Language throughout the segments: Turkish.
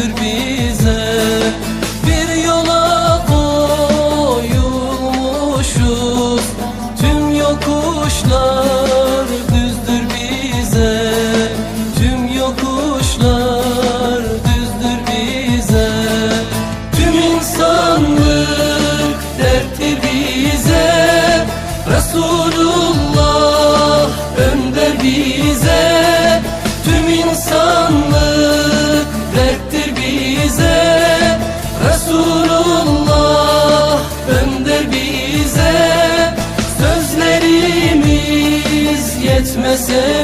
bir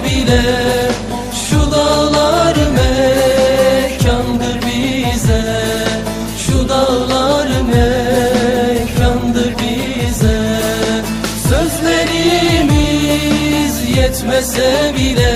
bile Şu dağlar mekandır bize. Şu dağlar mekandır bize. Sözlerimiz yetmese bile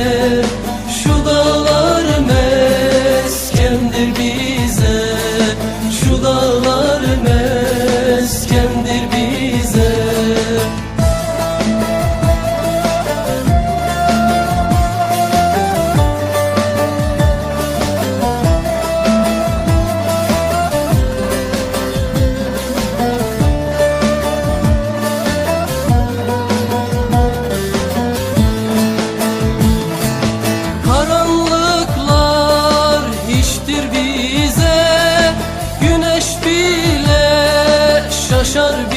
Coşar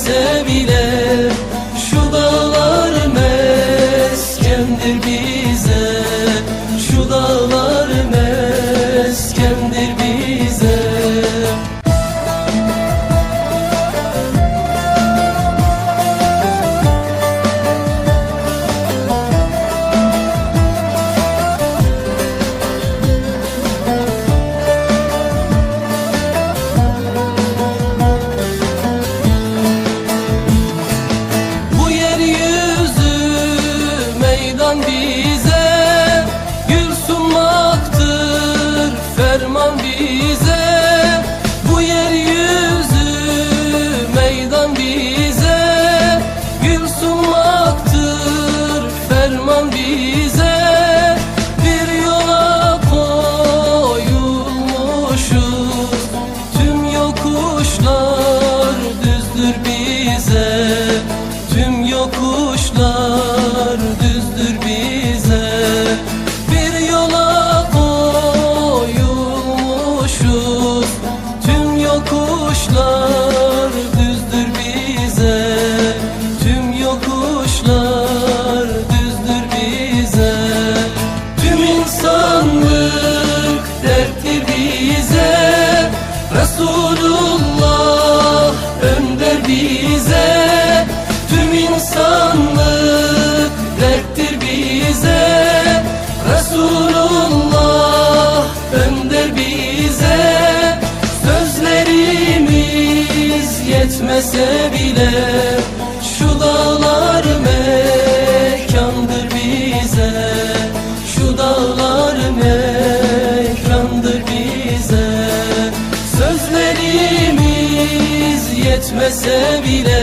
sevmese bile oluşum Resulullah döndür bize. Sözlerimiz yetmese bile Şu dağlar mekandır bize. Şu dağlar mekandır bize. Sözlerimiz yetmese bile